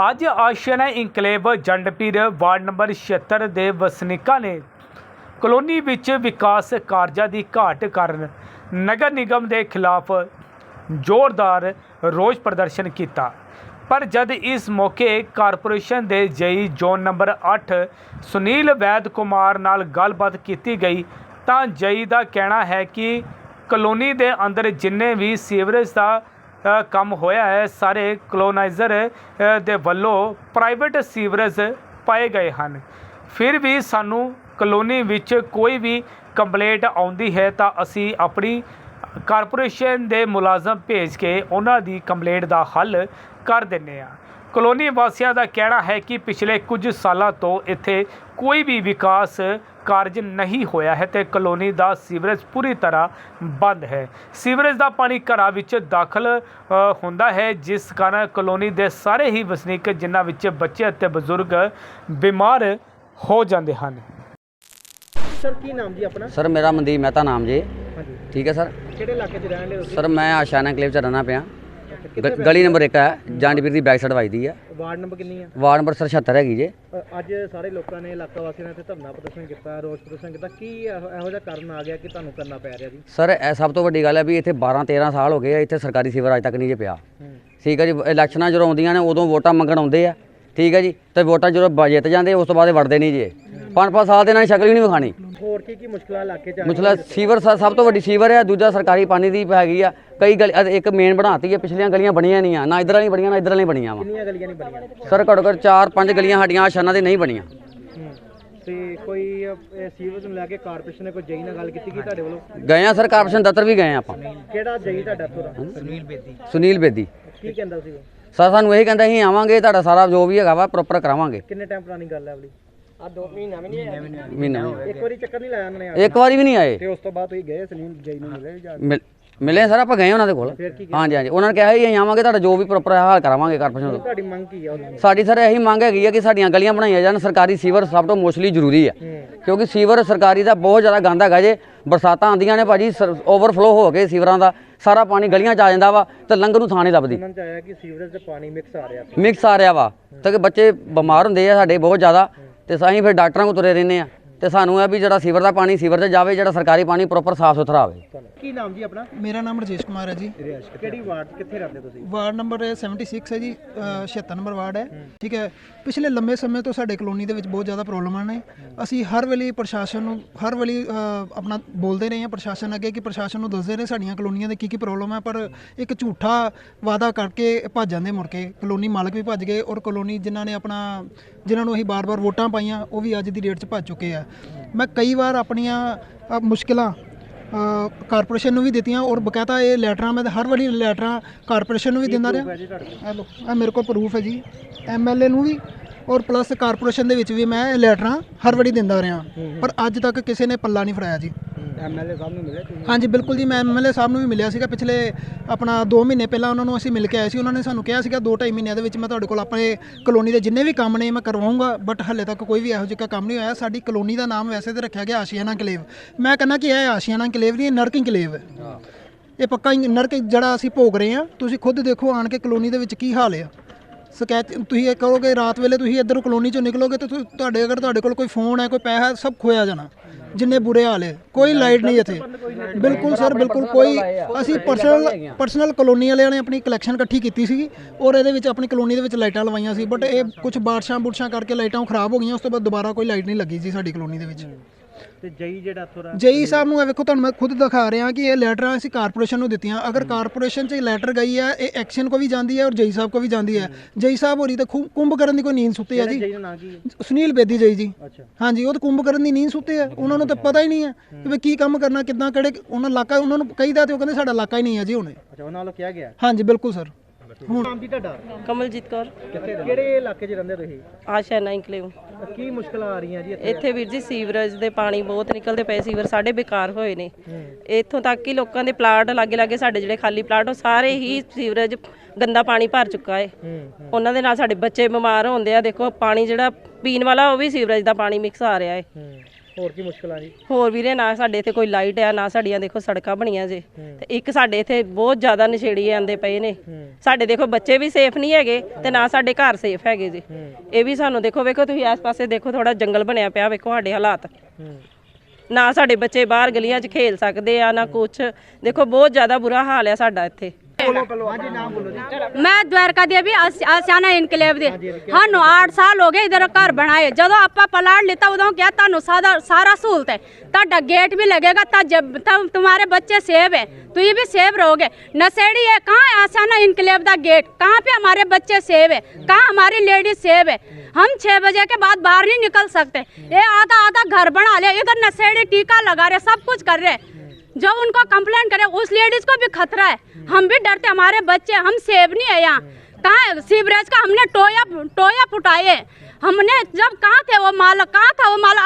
ਅੱਜ Ashiana enclave Jandpir ward number 76 ਦੇ ਵਸਨੀਕਾਂ ਨੇ ਕਲੋਨੀ ਵਿੱਚ ਵਿਕਾਸ ਕਾਰਜਾਂ ਦੀ ਘਾਟ ਕਾਰਨ ਨਗਰ ਨਿਗਮ ਦੇ ਖਿਲਾਫ ਜ਼ੋਰਦਾਰ ਰੋਸ ਪ੍ਰਦਰਸ਼ਨ ਕੀਤਾ। ਪਰ ਜਦ ਇਸ ਮੌਕੇ ਕਾਰਪੋਰੇਸ਼ਨ ਦੇ ਜਈ ਜ਼ੋਨ ਨੰਬਰ 8 ਸੁਨੀਲ ਵੈਦ ਕੁਮਾਰ ਨਾਲ ਗੱਲਬਾਤ ਕੀਤੀ ਗਈ, ਤਾਂ ਜਈ ਦਾ ਕਹਿਣਾ ਹੈ ਕਿ ਕਲੋਨੀ ਦੇ ਅੰਦਰ ਜਿੰਨੇ ਵੀ ਸੀਵਰੇਜ ਦਾ ਕੰਮ ਹੋਇਆ ਹੈ, ਸਾਰੇ ਕਲੋਨਾਈਜ਼ਰ ਦੇ ਵੱਲੋਂ ਪ੍ਰਾਈਵੇਟ ਸੀਵਰੇਜ ਪਾਏ ਗਏ ਹਨ। ਫਿਰ ਵੀ ਸਾਨੂੰ ਕਲੋਨੀ ਵਿੱਚ ਕੋਈ ਵੀ ਕੰਪਲੇਂਟ ਆਉਂਦੀ ਹੈ ਤਾਂ ਅਸੀਂ ਆਪਣੀ ਕਾਰਪੋਰੇਸ਼ਨ ਦੇ ਮੁਲਾਜ਼ਮ ਭੇਜ ਕੇ ਉਹਨਾਂ ਦੀ ਕੰਪਲੇਂਟ ਦਾ ਹੱਲ ਕਰ ਦਿੰਨੇ ਆ ਕਲੋਨੀ ਵਾਸੀਆਂ ਦਾ ਕਹਿਣਾ ਹੈ ਕਿ ਪਿਛਲੇ ਕੁਝ ਸਾਲਾਂ ਤੋਂ ਇੱਥੇ ਕੋਈ ਵੀ ਵਿਕਾਸ ਕਾਰਜ ਨਹੀਂ ਹੋਇਆ ਹੈ ਤੇ ਕਲੋਨੀ ਦਾ ਸੀਵਰੇਜ ਪੂਰੀ ਤਰ੍ਹਾਂ ਬੰਦ ਹੈ। ਸੀਵਰੇਜ ਦਾ ਪਾਣੀ ਘਰਾਂ ਵਿੱਚ ਦਾਖਲ ਹੁੰਦਾ ਹੈ ਜਿਸ ਕਾਰਨ ਕਲੋਨੀ ਦੇ ਸਾਰੇ ਹੀ ਵਸਨੀਕ ਜਿਨ੍ਹਾਂ ਵਿੱਚ ਬੱਚੇ ਅਤੇ ਬਜ਼ੁਰਗ ਬਿਮਾਰ ਹੋ ਜਾਂਦੇ ਹਨ। ਸਰ ਕੀ ਨਾਮ ਜੀ ਆਪਣਾ? ਸਰ ਮੇਰਾ ਮਨਦੀਪ ਮਹਿਤਾ ਨਾਮ ਜੀ। ਠੀਕ ਹੈ ਸਰ। ਕਿਹੜੇ ਇਲਾਕੇ 'ਚ ਰਹਿਣ ਦੇ ਤੁਸੀਂ? ਸਰ ਮੈਂ ਆਸ਼ਾਨਾ ਕਲੇਵ ਚ ਰਹਿਣਾ ਪਿਆ। ਗ- ਗਲੀ ਨੰਬਰ 1 ਹੈ ਜਾਂਡੀਪੀਰ ਦੀ ਬੈਕ ਸਾਈਡ ਵੱਜਦੀ ਹੈ। ਵਾਰਡ ਨੰਬਰ ਕਿੰਨੀ ਆ ਵਾਰਡ ਨੰਬਰ ਸਰ 76 ਹੈਗੀ ਜੇ। ਅ, ਅੱਜ ਸਾਰੇ ਲੋਕਾਂ ਨੇ ਇਲਾਕਾ ਵਾਸੀਆਂ ਨੇ ਇੱਥੇ ਧਰਨਾ ਪ੍ਰਦਰਸ਼ਨ ਕੀਤਾ ਰੋਸ ਪ੍ਰਦਰਸ਼ਨ ਕੀਤਾ। ਕੀ ਇਹੋ ਇਹੋ ਜਿਹਾ ਕਾਰਨ ਆ ਗਿਆ ਕਿ ਤੁਹਾਨੂੰ ਕਰਨਾ ਪੈ ਰਿਹਾ ਜੀ? ਸਰ ਇਹ ਸਭ ਤੋਂ ਵੱਡੀ ਗੱਲ ਹੈ ਵੀ ਇੱਥੇ 12 13 ਸਾਲ ਹੋ ਗਏ ਆ ਇੱਥੇ ਸਰਕਾਰੀ ਸੀਵਰ ਅਜੇ ਤੱਕ ਨਹੀਂ ਜੇ ਪਿਆ। ਠੀਕ ਹੈ ਜੀ ਇਲੈਕਸ਼ਨਾਂ ਜਦੋਂ ਆਉਂਦੀਆਂ ਨੇ ਉਦੋਂ ਵੋਟਾਂ ਮੰਗਣ ਆਉਂਦੇ ਆ। ਠੀਕ ਹੈ ਜੀ ਤੇ ਵੋਟਾਂ ਜਦੋਂ ਬ- ਜਿੱਤ ਜਾਂਦੇ ਉਸ ਤੋਂ ਬਾਅਦ ਇਹ ਵੜਦੇ ਨਹੀਂ ਜੇ। ਪੰਜ ਪੰਜ ਸਾਲ ਦੇ ਨਾਲ ਸ਼ਕਲ ਹੀ ਨਹੀਂ ਵਿਖਾਣੀ ਹੋਰ ਕੀ ਕੀ ਮੁਸ਼ਕਲਾਂ ਇਲਾਕੇ 'ਚ ਆ ਮੁਸਲਾ ਸੀਵਰ ਸ- ਸਭ ਤੋਂ ਵੱਡੀ ਸੀਵਰ ਹੈ ਦੂਜਾ ਸਰਕਾਰੀ ਪਾਣੀ ਦੀ ਹੈਗੀ ਆ। ਕਈ ਗਲੀ ਇੱਕ ਮੇਨ ਬਣਾਤੀ ਹੈ ਪਿਛਲੀਆਂ ਗਲੀਆਂ ਬਣੀਆਂ ਨਹੀਂ ਆ ਨਾ ਇਧਰ ਵਾਲੀ ਬਣੀਆਂ ਨਾ ਇਧਰ ਵਾਲੀ ਬਣੀਆਂ ਵਾ। ਕਿੰਨੀਆਂ ਗਲੀਆਂ ਨਹੀਂ ਬਣੀਆਂ? ਸਰ ਘੱਟੋ ਘੱਟ 4-5 ਗਲੀਆਂ ਸਾਡੀਆਂ ਆਸ਼ਾਨਾ ਦੇ ਨਹੀਂ ਬਣੀਆਂ। ਹੂੰ। ਤੇ ਕੋਈ ਸੀਵਰੇਜ ਨੂੰ ਲੈ ਕੇ ਕਾਰਪੋਰੇਸ਼ਨ ਨੇ ਕੋਈ ਜਈ ਨਾਲ ਗੱਲ ਕੀਤੀ ਕੀ ਤੁਹਾਡੇ ਵੱਲੋਂ? ਗਏ ਆ ਸਰ ਕਾਰਪੋਰੇਸ਼ਨ ਦਫ਼ਤਰ ਵੀ ਗਏ ਆ ਆਪਾਂ। ਕਿਹੜਾ ਜਈ ਤੁਹਾਡਾ ਪੂਰਾ ਸੁਨੀਲ ਬੇਦੀ। ਸੁਨੀਲ ਬੇਦੀ। ਕੀ ਕਹਿੰਦਾ ਸੀ ਉਹ? ਸਰ ਸਾਨੂੰ ਇਹ ਕਹਿੰਦਾ ਅਸੀਂ ਆਵਾਂਗੇ ਤੁਹਾਡਾ ਸਾਰਾ ਜੋ ਵੀ ਹੈਗਾ ਵਾ ਪ੍ਰੋਪਰ ਕਰਾਵਾਂਗੇ। ਕਿੰਨੇ ਟਾਈਮ ਪੁਰਾਣੀ ਗੱਲ ਹੈ ਅਗਲੀ ਆ 2 ਮਹੀਨਾ ਵੀ ਨਹੀਂ ਮਹੀਨਾ ਇੱਕ ਵਾਰੀ ਚੱਕਰ ਨਹੀਂ ਲਾਇਆ ਉਹਨਾਂ ਨੇ ਇੱਕ ਵਾਰੀ ਵੀ ਨਹੀਂ ਆਏ? ਤੇ ਉਸ ਤੋਂ ਬਾਅਦ ਤੁਸੀਂ ਗਏ ਸੁਨੀਲ ਜਈ ਨੂੰ ਮਿਲੇ ਜਾਂ ਮਿਲ- ਮਿਲੇ ਸਰ ਆਪਾਂ ਗਏ ਉਹਨਾਂ ਦੇ ਕੋਲ। ਫਿਰ ਕੀ ਹਾਂਜੀ ਹਾਂਜੀ। ਉਹਨਾਂ ਨੇ ਕਿਹਾ ਸੀ ਅਸੀਂ ਆਵਾਂਗੇ ਤੁਹਾਡਾ ਜੋ ਵੀ ਪ੍ਰੋਪਰ ਹੱਲ ਕਰਾਵਾਂਗੇ ਕਾਰਪੋਰੇਸ਼ਨ ਤੋਂ ਤੁਹਾਡੀ ਮੰਗ ਕੀ ਆ ਉਹਨਾਂ ਸਾਡੀ ਸਰ ਇਹੀ ਮੰਗ ਹੈਗੀ ਹੈ ਕਿ ਸਾਡੀਆਂ ਗਲੀਆਂ ਬਣਾਈਆਂ ਜਾਣ। ਸਰਕਾਰੀ ਸੀਵਰ ਸਭ ਤੋਂ ਮੋਸਟਲੀ ਜ਼ਰੂਰੀ ਹੈ ਹੂੰ। ਕਿਉਂਕਿ ਸੀਵਰ ਸਰਕਾਰੀ ਦਾ ਬਹੁਤ ਜ਼ਿਆਦਾ ਗੰਦ ਹੈਗਾ ਜੇ। ਬਰਸਾਤਾਂ ਆਉਂਦੀਆਂ ਨੇ ਭਾਜੀ ਓਵਰਫਲੋ ਹੋ ਕੇ ਸੀਵਰਾਂ ਦਾ। ਸਾਰਾ ਪਾਣੀ ਗਲੀਆਂ 'ਚ ਆ ਜਾਂਦਾ ਵਾ ਤੇ ਲੰਘ ਨੂੰ ਥਾਂ ਨਹੀਂ ਲੱਭਦੀ। ਉਹਨਾਂ ਨੂੰ ਚ ਆਇਆ ਕਿ ਸੀਵਰੇਜ ਚ ਪਾਣੀ ਮਿਕਸ ਆ ਰਿਹਾ। ਮਿਕਸ ਆ ਰਿਹਾ ਵਾ। ਤੇ ਕਿ ਬੱਚੇ ਬਿਮਾਰ ਹੁੰਦੇ ਆ ਸਾਡੇ ਬਹੁਤ ਜ਼ਿਆਦਾ। ਤੇ ਅਸੀਂ ਫਿਰ ਡਾਕਟਰਾਂ ਕੋਲ ਤੁਰੇ ਰਹਿੰਦੇ ਆ ਤੇ ਸਾਨੂੰ ਇਹ ਵੀ ਜਿਹੜਾ ਸੀਵਰ ਦਾ ਪਾਣੀ ਸੀਵਰ 'ਚ ਜਾਵੇ ਜਿਹੜਾ ਸਰਕਾਰੀ ਪਾਣੀ ਪ੍ਰੋਪਰ ਸਾਫ਼ ਸੁਥਰਾ ਆਵੇ ਕੀ ਨਾਮ ਜੀ ਆਪਣਾ? ਮੇਰਾ ਨਾਮ ਰਜੇਸ਼ ਕੁਮਾਰ ਹੈ ਜੀ। ਕਿਹੜੀ ਵਾਰਡ ਕਿੱਥੇ ਰਹਿੰਦੇ ਤੁਸੀਂ? ਵਾਰਡ ਨੰਬਰ 76 ਹੈ ਜੀ ਅ, 76 ਨੰਬਰ ਵਾਰਡ ਹੈ। ਠੀਕ ਹੈ ਪਿਛਲੇ ਲੰਮੇ ਸਮੇਂ ਤੋਂ ਸਾਡੇ ਕਲੋਨੀ ਦੇ ਵਿੱਚ ਬਹੁਤ ਜ਼ਿਆਦਾ ਪ੍ਰੋਬਲਮਾਂ ਨੇ। ਅਸੀਂ ਹਰ ਵੇਲੇ ਪ੍ਰਸ਼ਾਸਨ ਨੂੰ ਹਰ ਵੇਲੇ ਆਪਣਾ ਬੋਲਦੇ ਰਹੇ ਹਾਂ ਪ੍ਰਸ਼ਾਸਨ ਅੱਗੇ ਕਿ ਪ੍ਰਸ਼ਾਸਨ ਨੂੰ ਦੱਸਦੇ ਰਹੇ ਸਾਡੀਆਂ ਕਲੋਨੀਆਂ ਦੇ ਕੀ ਕੀ ਪ੍ਰੋਬਲਮ ਹੈ ਪਰ ਇੱਕ ਝੂਠਾ ਵਾਅਦਾ ਕਰਕੇ ਭੱਜ ਜਾਂਦੇ ਮੁੜ ਕੇ। ਕਲੋਨੀ ਮਾਲਕ ਵੀ ਭੱਜ ਗਏ ਔਰ ਕਲੋਨੀ ਜਿਨ੍ਹਾਂ ਨੇ ਆਪਣਾ ਜਿਨ੍ਹਾਂ ਨੂੰ ਅਸੀਂ ਬਾਰ-ਬਾਰ ਵੋਟਾਂ ਪਾਈਆਂ ਉਹ ਵੀ ਅੱਜ ਦੀ ਡੇਟ 'ਚ ਭੱਜ ਚੁੱਕੇ ਆ। ਮੈਂ ਕਈ ਵਾਰ ਆਪਣੀਆਂ ਅ, ਮੁਸ਼ਕਿਲਾਂ ਕਾਰਪੋਰੇਸ਼ਨ ਨੂੰ ਵੀ ਦਿੱਤੀਆਂ ਔਰ ਬਕਾਇਦਾ ਇਹ ਲੈਟਰਾਂ ਮੈਂ ਤਾਂ ਹਰ ਵਾਰੀ ਲੈਟਰਾਂ ਕਾਰਪੋਰੇਸ਼ਨ ਨੂੰ ਵੀ ਦਿੰਦਾ ਰਿਹਾ। ਇਹ ਲਓ ਇਹ ਮੇਰੇ ਕੋਲ ਪ੍ਰੂਫ ਹੈ ਜੀ ਐਮਐਲਏ ਨੂੰ ਵੀ ਔਰ ਪਲੱਸ ਕਾਰਪੋਰੇਸ਼ਨ ਦੇ ਵਿੱਚ ਵੀ ਮੈਂ ਇਹ ਲੈਟਰਾਂ ਹਰ ਵਾਰੀ ਦਿੰਦਾ ਰਿਹਾ। ਪਰ ਅੱਜ ਤੱਕ ਕਿਸੇ ਨੇ ਪੱਲਾ ਨਹੀਂ ਫੜਾਇਆ ਜੀ। ਐਮਐਲਏ ਸਾਹਿਬ ਨੂੰ ਮਿਲੇ ਹਾਂਜੀ ਬਿਲਕੁਲ ਜੀ ਮੈਂ ਐਮਐਲਏ ਸਾਹਿਬ ਨੂੰ ਵੀ ਮਿਲਿਆ ਸੀਗਾ। ਪਿਛਲੇ ਆਪਣਾ 2 ਮਹੀਨੇ ਪਹਿਲਾਂ ਉਹਨਾਂ ਨੂੰ ਅਸੀਂ ਮਿਲ ਕੇ ਆਏ ਸੀ। ਉਹਨਾਂ ਨੇ ਸਾਨੂੰ ਕਿਹਾ ਸੀਗਾ 2.5 ਮਹੀਨਿਆਂ ਦੇ ਵਿੱਚ ਮੈਂ ਤੁਹਾਡੇ ਕੋਲ ਆਪਣੇ ਕਲੋਨੀ ਦੇ ਜਿੰਨੇ ਵੀ ਕੰਮ ਨੇ ਮੈਂ ਕਰਵਾਉਂਗਾ ਬਟ ਹੱਲੇ ਤੱਕ ਕੋਈ ਵੀ ਇਹੋ ਜਿਹਾ ਕੰਮ ਨਹੀਂ ਹੋਇਆ। ਸਾਡੀ ਕਲੋਨੀ ਦਾ ਨਾਮ ਵੈਸੇ ਤੇ ਰੱਖਿਆ ਗਿਆ ਆਸ਼ੀਆਨਾ ਕਲੇਵ। ਮੈਂ ਕਹਿੰਦਾ ਕਿ ਇਹ ਆਸ਼ੀਆਨਾ ਕਲੇਵ ਨਹੀਂ ਨਰਕਿੰਗ ਕਲੇਵ ਹੈ। ਇਹ ਪੱਕਾ ਨਰਕ ਜਿਹੜਾ ਅਸੀਂ ਭੋਗ ਰਹੇ ਹਾਂ ਤੁਸੀਂ ਖੁਦ ਦੇਖੋ ਆਣ ਕੇ ਕਲੋਨੀ ਦੇ ਵਿੱਚ ਕੀ ਹਾਲ ਆ। ਸਕੈਚ ਤੁਸੀਂ ਇਹ ਕਹੋਗੇ ਰਾਤ ਵੇਲੇ ਤੁਸੀਂ ਇੱਧਰ ਕਲੋਨੀ ਚੋਂ ਨਿਕਲੋਗੇ ਤਾਂ ਤੁ- ਤੁਹਾਡੇ ਅਗਰ ਤੁਹਾਡੇ ਕੋਲ ਕੋਈ ਫੋਨ ਹੈ ਕੋਈ ਪੈਸਾ ਹੈ, ਸਭ ਖੋਇਆ ਜਾਣਾ ਜਿੰਨੇ ਬੁਰੇ ਹਾਲ ਹੈ ਕੋਈ ਲਾਈਟ ਨਹੀਂ ਇੱਥੇ। ਬਿਲਕੁਲ ਸਰ ਬਿਲਕੁਲ ਕੋਈ ਅਸੀਂ ਪਰਸਨਲ ਪਰਸਨਲ ਕਲੋਨੀ ਵਾਲਿਆਂ ਨੇ ਆਪਣੀ ਕਲੈਕਸ਼ਨ ਇਕੱਠੀ ਕੀਤੀ ਸੀਗੀ ਔਰ ਇਹਦੇ ਵਿੱਚ ਆਪਣੀ ਕਲੋਨੀ ਦੇ ਵਿੱਚ ਲਾਈਟਾਂ ਲਵਾਈਆਂ ਸੀ ਬਟ ਇਹ ਕੁਝ ਬਾਰਿਸ਼ਾਂ ਬੁਰਸ਼ਾਂ ਕਰਕੇ ਲਾਈਟਾਂ ਉਹ ਖਰਾਬ ਹੋ ਗਈਆਂ ਉਸ ਤੋਂ ਬਾਅਦ ਦੁਬਾਰਾ ਕੋਈ ਲਾਈਟ ਨਹੀਂ ਲੱਗੀ ਜੀ ਸਾਡੀ ਕਲੋਨੀ ਦੇ ਵਿੱਚ। ਤੇ ਜਈ ਜਿਹੜਾ ਥੋੜਾ ਜੇਈ ਸਾਹਿਬ ਨੂੰ ਇਹ ਵੇਖੋ ਤੁਹਾਨੂੰ ਮੈਂ ਖੁਦ ਦਿਖਾ ਰਿਹਾ ਕਿ ਇਹ ਲੈਟਰਾਂ ਅਸੀਂ ਕਾਰਪੋਰੇਸ਼ਨ ਨੂੰ ਦਿੱਤੀਆਂ। ਅਗਰ ਕਾਰਪੋਰੇਸ਼ਨ 'ਚ ਲੈਟਰ ਗਈ ਹੈ ਇਹ ਐਕਸ਼ਨ ਕੋ ਵੀ ਜਾਂਦੀ ਹੈ ਔਰ ਜੇਈ ਸਾਹਿਬ ਕੋ ਵੀ ਜਾਂਦੀ ਹੈ। ਜੇਈ ਸਾਹਿਬ ਹੋਰੀ ਤਾਂ ਖੁ- ਕੁੰਭ ਕਰਨ ਦੀ ਕੋਈ ਨੀਂਦ ਸੁੱਤੇ ਆ ਜੀ। ਜਈ ਦਾ ਨਾਂ ਕੀ ਹੈ? ਸੁਨੀਲ ਬੇਦੀ ਜਈ ਜੀ। ਅੱਛਾ। ਹਾਂਜੀ ਉਹ ਤਾਂ ਕੁੰਭ ਕਰਨ ਦੀ ਨੀਂਦ ਸੁੱਤੇ ਆ। ਉਹਨਾਂ ਨੂੰ ਤਾਂ ਪਤਾ ਹੀ ਨਹੀਂ ਹੈ ਕਿ ਵੀ ਕੀ ਕੰਮ ਕਰਨਾ ਕਿੱਦਾਂ ਕਿਹੜੇ ਉਹਨਾਂ ਇਲਾਕਾ ਉਹਨਾਂ ਨੂੰ ਕਹੀਦਾ ਤੇ ਉਹ ਕਹਿੰਦੇ ਸਾਡਾ ਇਲਾਕਾ ਹੀ ਨਹੀਂ ਹੈ ਜੀ ਹੁਣੇ। ਅੱਛਾ ਉਹਨਾਂ ਵੱਲੋਂ ਕਿਹਾ ਗਿਆ? ਹਾਂਜੀ ਬਿਲਕੁਲ ਸਰ। ਨਾਮ ਜੀ ਤੁਹਾਡਾ? ਕਮਲਜੀਤ ਕੌਰ। ਕਿਹੜੇ ਇਲਾਕੇ 'ਚ ਰਹਿੰਦੇ ਤੁਸੀਂ? ਆਸ਼ਾ ਨਾਈਨਕਲੇਵ ਕੀ ਮੁਸ਼ਕਲਾਂ ਆ ਰਹੀਆਂ ਜੀ ਇੱਥੇ? ਇੱਥੇ ਵੀਰ ਜੀ ਸੀਵਰੇਜ ਦੇ ਪਾਣੀ ਬਹੁਤ ਨਿਕਲਦੇ ਪਏ ਸੀਵਰ ਸਾਡੇ ਬੇਕਾਰ ਹੋਏ ਨੇ। ਇੱਥੋਂ ਤੱਕ ਕਿ ਲੋਕਾਂ ਦੇ ਪਲਾਟ ਲਾਗੇ ਲਾਗੇ ਸਾਡੇ ਜਿਹੜੇ ਖਾਲੀ ਪਲਾਟ ਉਹ ਸਾਰੇ ਹੀ ਸੀਵਰੇਜ ਗੰਦਾ ਪਾਣੀ ਭਰ ਚੁੱਕਾ ਹੈ ਉਹਨਾਂ ਦੇ ਨਾਲ ਸਾਡੇ ਬੱਚੇ ਬਿਮਾਰ ਹੁੰਦੇ ਆ। ਦੇਖੋ ਪਾਣੀ ਜਿਹੜਾ ਪੀਣ ਵਾਲਾ ਉਹ ਵੀ ਸੀਵਰੇਜ ਦਾ ਪਾਣੀ ਮਿਕਸ ਆ ਰਿਹਾ ਹੂੰ। ਹੋਰ ਕੀ ਮੁਸ਼ਕਲਾਂ ਜੀ? ਹੋਰ ਵੀਰੇ ਨਾ ਸਾਡੇ ਇੱਥੇ ਕੋਈ ਲਾਈਟ ਆ ਨਾ ਸਾਡੀਆਂ ਦੇਖੋ ਸੜਕਾਂ ਬਣੀਆਂ ਜੇ। ਤੇ ਇੱਕ ਸਾਡੇ ਇੱਥੇ ਬਹੁਤ ਜ਼ਿਆਦਾ ਨਸ਼ੇੜੀ ਆਂਦੇ ਪਏ ਨੇ। ਸਾਡੇ ਦੇਖੋ ਬੱਚੇ ਵੀ ਸੇਫ ਨਹੀਂ ਹੈਗੇ ਤੇ ਨਾ ਸਾਡੇ ਘਰ ਸੇਫ ਹੈਗੇ ਜੀ। ਇਹ ਵੀ ਸਾਨੂੰ ਦੇਖੋ ਵੇਖੋ ਤੁਸੀਂ ਆਸ ਪਾਸੇ ਦੇਖੋ ਥੋੜਾ ਜੰਗਲ ਬਣਿਆ ਪਿਆ ਵੇਖੋ ਸਾਡੇ ਹਾਲਾਤ। ਨਾ ਸਾਡੇ ਬੱਚੇ ਬਾਹਰ ਗਲੀਆਂ 'ਚ ਖੇਲ ਸਕਦੇ ਆ ਨਾ ਕੁਛ। ਦੇਖੋ ਬਹੁਤ ਜ਼ਿਆਦਾ ਬੁਰਾ ਹਾਲ ਆ ਸਾਡਾ ਇੱਥੇ। मैं द्वारका देवी आसियाना इनकलेब दे। हन आठ साल हो गए इधर घर बनाए। जो आप पलाट लेता उदो क्या तुम सारा सहूलत है ता गेट भी लगेगा ता जब तब तुम्हारे बच्चे सेव है तो ये भी सेव रहोगे। नशेड़ी है कहाँ आसाना इनकलेब का गेट? कहाँ पे हमारे बच्चे सेव है? कहाँ हमारी लेडीज़ सेव है? हम छः बजे के बाद बाहर नहीं निकल सकते। ये आधा आधा घर बना ले इधर नशेड़ी टीका लगा रहे सब कुछ कर रहे। जो उनको कंप्लेन करे उस लेडीज को भी खतरा है हम भी डरते हमारे बच्चे हम सेव नहीं है यहाँ कहाँ सीवरेज का हमने टोया टोया फुटाए हमने जब कहाँ थे वो माला कहाँ था वो माला?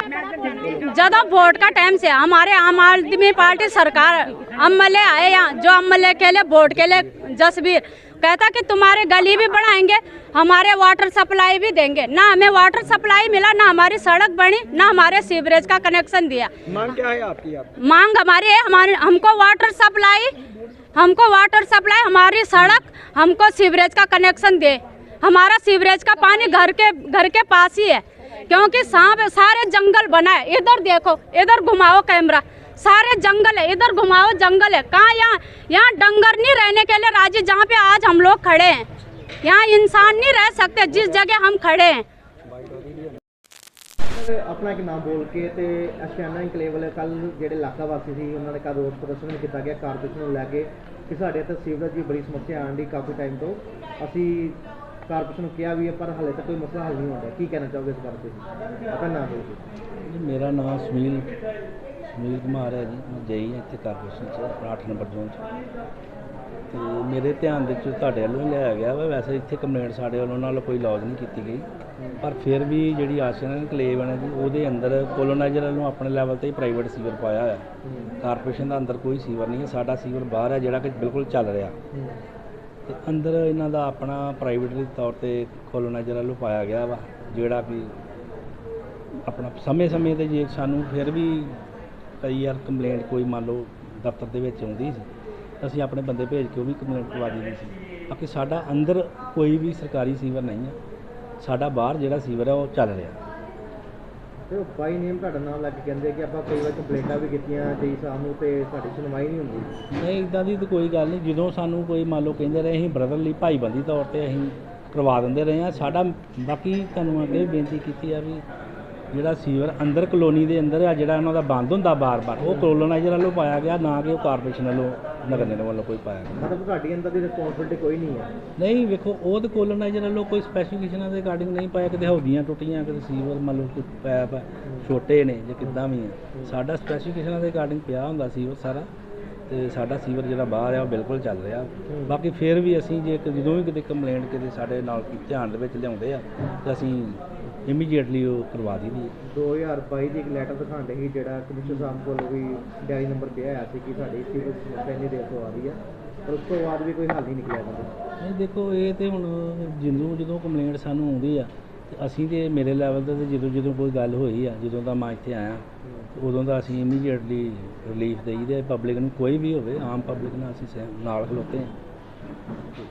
ज़्यादा वोट का टाइम से हमारे आम आदमी पार्टी सरकार एमएलए आए यहाँ जो एमएलए के लिए वोट के लिए जसवीर कहता कि तुम्हारे गली भी बढ़ाएँगे हमारे वाटर सप्लाई भी देंगे। ना हमें वाटर सप्लाई मिला ना हमारी सड़क बनी ना हमारे सीवरेज का कनेक्शन दिया। मांग क्या है आपकी आप? मांग हमारी है हमारे हमको वाटर सप्लाई हमको वाटर सप्लाई हमारी सड़क हमको सीवरेज का कनेक्शन दे। हमारा सीवरेज का पानी घर के घर के पास ही है क्योंकि सांप सारे जंगल बना है इधर देखो इधर घुमाओ कैमरा सारे जंगल है इधर घुमाओ जंगल है कहाँ यहाँ यहाँ डंगर नहीं रहने के लिए राजी जहाँ पे आज हम लोग खड़े हैं यहाँ इंसान नहीं रह सकते जिस जगह हम खड़े हैं ਆਪਣਾ ਇੱਕ ਨਾਮ ਬੋਲ ਕੇ ਤੇ ਅਸ਼ਿਆਨਾ ਇਨਕਲੇਵ ਵਾਲੇ ਕੱਲ ਜਿਹੜੇ ਇਲਾਕਾ ਵਾਸੀ ਸੀ ਉਹਨਾਂ ਨੇ ਕੱਲ ਰੋਸ ਪ੍ਰਦਰਸ਼ਨ ਵੀ ਕੀਤਾ ਗਿਆ ਕਾਰਪੋਰੇਸ਼ਨ ਨੂੰ ਲੈ ਕੇ ਕਿ ਸਾਡੇ ਇੱਥੇ ਸੀਵਰੇਜ ਦੀ ਬੜੀ ਸਮੱਸਿਆ ਆਉਣ ਦੀ ਕਾਫੀ ਟਾਈਮ ਤੋਂ ਅਸੀਂ ਕਾਰਪੋਰੇਸ਼ਨ ਨੂੰ ਕਿਹਾ ਵੀ ਹੈ ਪਰ ਹਾਲੇ ਤੱਕ ਕੋਈ ਮਸਲਾ ਹੱਲ ਨਹੀਂ ਹੁੰਦਾ ਕੀ ਕਹਿਣਾ ਚਾਹੋਗੇ ਇਸ ਬਾਰੇ ਤੁਸੀਂ? ਆਪਣਾ ਨਾਮ ਕੇ ਜੀ, ਮੇਰਾ ਨਾਮ ਸੁਨੀਲ ਸੁਨੀਲ ਕੁਮਾਰ ਹੈ ਜੀ। ਮੈਂ ਜਈ ਹਾਂ ਇੱਥੇ ਕਾਰਪੋਰੇਸ਼ਨ 'ਚ ਆਪਣਾ 8 ਨੰਬਰ ਜ਼ੋਨ 'ਚ। ਤੇ ਮੇਰੇ ਧਿਆਨ ਦੇ ਵਿੱਚ ਤੁਹਾਡੇ ਵੱਲੋਂ ਹੀ ਲਿਆਇਆ ਗਿਆ ਵਾ। ਵੈਸੇ ਇੱਥੇ ਕੰਪਲੇਂਟ ਸਾਡੇ ਵੱਲੋਂ ਨਾਲ ਕੋਈ ਲੌਜ ਨਹੀਂ ਕੀਤੀ ਗਈ। ਪਰ ਫਿਰ ਵੀ ਜਿਹੜੀ ਆਸ਼ਰਨ ਕਲੇਵ ਹੈ ਜੀ ਉਹਦੇ ਅੰਦਰ ਕੋਲੋਨਾਈਜ਼ਰ ਵੱਲੋਂ ਆਪਣੇ ਲੈਵਲ ਤੇ ਹੀ ਪ੍ਰਾਈਵੇਟ ਸੀਵਰ ਪਾਇਆ ਹੋਇਆ। ਕਾਰਪੋਰੇਸ਼ਨ ਦਾ ਅੰਦਰ ਕੋਈ ਸੀਵਰ ਨਹੀਂ ਹੈ। ਸਾਡਾ ਸੀਵਰ ਬਾਹਰ ਹੈ ਜਿਹੜਾ ਕਿ ਬਿਲਕੁਲ ਚੱਲ ਰਿਹਾ। ਤੇ ਅੰਦਰ ਇਹਨਾਂ ਦਾ ਆਪਣਾ ਪ੍ਰਾਈਵੇਟਲੀ ਤੌਰ ਤੇ ਕੋਲੋਨਾਈਜ਼ਰ ਵੱਲੋਂ ਪਾਇਆ ਗਿਆ ਵਾ, ਜਿਹੜਾ ਵੀ ਆਪਣਾ ਸਮੇਂ-ਸਮੇਂ ਤੇ ਜੇ ਸਾਨੂੰ ਫਿਰ ਵੀ ਕਈ ਵਾਰ ਕੰਪਲੇਂਟ ਕੋਈ ਮੰਨ ਲਓ ਦਫ਼ਤਰ ਦੇ ਵਿੱਚ ਆਉਂਦੀ ਸੀ, ਅਸੀਂ ਆਪਣੇ ਬੰਦੇ ਭੇਜ ਕੇ ਉਹ ਵੀ ਕੰਪਲੇਂਟ ਕਰਵਾ ਦਿੰਦੇ ਸੀ। ਬਾਕੀ ਸਾਡਾ ਅੰਦਰ ਕੋਈ ਵੀ ਸਰਕਾਰੀ ਸੀਵਰ ਨਹੀਂ ਹੈ, ਸਾਡਾ ਬਾਹਰ ਜਿਹੜਾ ਸੀਵਰ ਹੈ ਉਹ ਚੱਲ ਰਿਹਾ। ਤੇ ਉਹ ਬਾਈ ਨੇਮ ਤੁਹਾਡਾ ਨਾਮ ਲੱਗ ਕੇ ਕਹਿੰਦੇ ਕਿ ਆਪਾਂ ਕਈ ਵਾਰ ਕੰਪਲੇਂਟਾਂ ਵੀ ਕੀਤੀਆਂ ਜੀ ਸਾਹਿਬ ਨੂੰ ਤੇ ਸਾਡੀ ਸੁਣਵਾਈ ਨਹੀਂ ਹੁੰਦੀ। ਨਹੀਂ ਇਦਾਂ ਦੀ ਤਾਂ ਕੋਈ ਗੱਲ ਨਹੀਂ। ਜਦੋਂ ਸਾਨੂੰ ਕੋਈ ਮੰਨ ਲਓ ਕਹਿੰਦੇ ਰਹੇ, ਅਸੀਂ ਬ੍ਰਦਰਲੀ ਭਾਈਬੰਦੀ ਤੌਰ ਤੇ ਅਸੀਂ ਕਰਵਾ ਦਿੰਦੇ ਰਹੇ ਆ ਸਾਡਾ ਬਾਕੀ ਤੁਹਾਨੂੰ ਅੱਗੇ ਵੀ ਬੇਨਤੀ ਕੀਤੀ ਆ ਵੀ ਜਿਹੜਾ ਸੀਵਰ ਅੰਦਰ ਕਲੋਨੀ ਦੇ ਅੰਦਰ ਆ ਜਿਹੜਾ ਉਹਨਾਂ ਦਾ ਬੰਦ ਹੁੰਦਾ ਬਾਰ-ਬਾਰ ਉਹ ਕੋਲੋਨਾਈਜ਼ਰ ਵੱਲੋਂ ਪਾਇਆ ਗਿਆ ਨਾ ਕਿ ਉਹ ਕਾਰਪੋਰੇਸ਼ਨ ਵੱਲੋਂ ਨਗਰ ਨਿਗਮ ਵੱਲੋਂ ਕੋਈ ਪਾਇਆ ਗਿਆ। ਮਤਲਬ ਤੁਹਾਡੀ ਅੰਦਰ ਦੀ ਰਿਸਪੌਂਸਿਬਿਲਟੀ ਕੋਈ ਨਹੀਂ ਹੈ। ਨਹੀਂ ਵੇਖੋ ਉਹ ਤੇ ਕੋਲੋਨਾਈਜ਼ਰ ਵੱਲੋਂ ਕੋਈ ਸਪੈਸੀਫਿਕੇਸ਼ਨਾਂ ਦੇ ਅਕਾਰਡਿੰਗ ਨਹੀਂ ਪਾਇਆ ਕਿਤੇ ਹੌਦੀਆਂ ਟੁੱਟੀਆਂ ਕਿਤੇ ਸੀਵਰ ਮੰਨ ਲਓ ਕੋਈ ਪੈਪ ਛੋਟੇ ਨੇ ਜਾਂ ਕਿੱਦਾਂ ਵੀ ਹੈ। ਸਾਡਾ ਸਪੈਸੀਫਿਕੇਸ਼ਨਾਂ ਦੇ ਅਕਾਰਡਿੰਗ ਪਿਆ ਹੁੰਦਾ ਸੀਵਰ ਸਾਰਾ ਤੇ ਸਾਡਾ ਸੀਵਰ ਜਿਹੜਾ ਬਾਹਰ ਆ ਉਹ ਬਿਲਕੁਲ ਚੱਲ ਰਿਹਾ। ਬਾਕੀ ਫਿਰ ਵੀ ਅਸੀਂ ਜੇ ਕਿ ਜਦੋਂ ਵੀ ਕਿਤੇ ਕੰਪਲੇਂਟ ਕਿਤੇ ਸਾਡੇ ਨਾਲ ਧਿਆਨ ਦੇ ਵਿੱਚ ਲਿਆਉਂਦੇ ਆ ਤੇ ਅਸੀਂ ਇਮੀਡੀਏਟਲੀ ਉਹ ਕਰਵਾ ਹੈ। 2022 ਦੀ ਇੱਕ ਲੈਟਰ ਦਿਖਾਉਂਦੇ ਸੀ ਜਿਹੜਾ ਕਮਿਸ਼ਨਰ ਸਾਹਿਬ ਕੋਲ ਵੀ ਡਾਇਰੀ ਨੰਬਰ ਪਿਆ ਹੋਇਆ ਸੀ ਕਿ ਸਾਡੀ ਇਸ ਚੀਜ਼ ਦੀ ਸਮੱਸਿਆ ਦੇਰ ਤੋਂ ਆ। ਰਹੀ ਹੈ ਪਰ ਉਸ ਤੋਂ ਬਾਅਦ ਵੀ ਕੋਈ ਹੱਲ ਨਹੀਂ ਨਿਕਲਿਆ ਨਹੀਂ ਦੇਖੋ ਇਹ ਤੇ ਹੁਣ ਜਦੋਂ ਜਦੋਂ ਕੰਪਲੇਂਟ ਸਾਨੂੰ ਆਉਂਦੀ ਆ ਤੇ ਅਸੀਂ ਤੇ ਮੇਰੇ ਲੈਵਲ ਤੇ ਤੇ ਜਦੋਂ ਜਦੋਂ ਕੋਈ ਗੱਲ ਹੋਈ ਆ ਜਦੋਂ ਦਾ ਮੈਂ ਇੱਥੇ ਆਇਆ ਉਦੋਂ ਦਾ ਅਸੀਂ ਇਮੀਡੀਏਟਲੀ ਰਿਲੀਫ ਦੇਈਦੇ ਪਬਲਿਕ ਨੂੰ ਕੋਈ ਵੀ ਹੋਵੇ ਆਮ ਪਬਲਿਕ ਨਾਲ ਅਸੀਂ ਸਹਿ- ਨਾਲ ਖਲੋਤੇ ਹਾਂ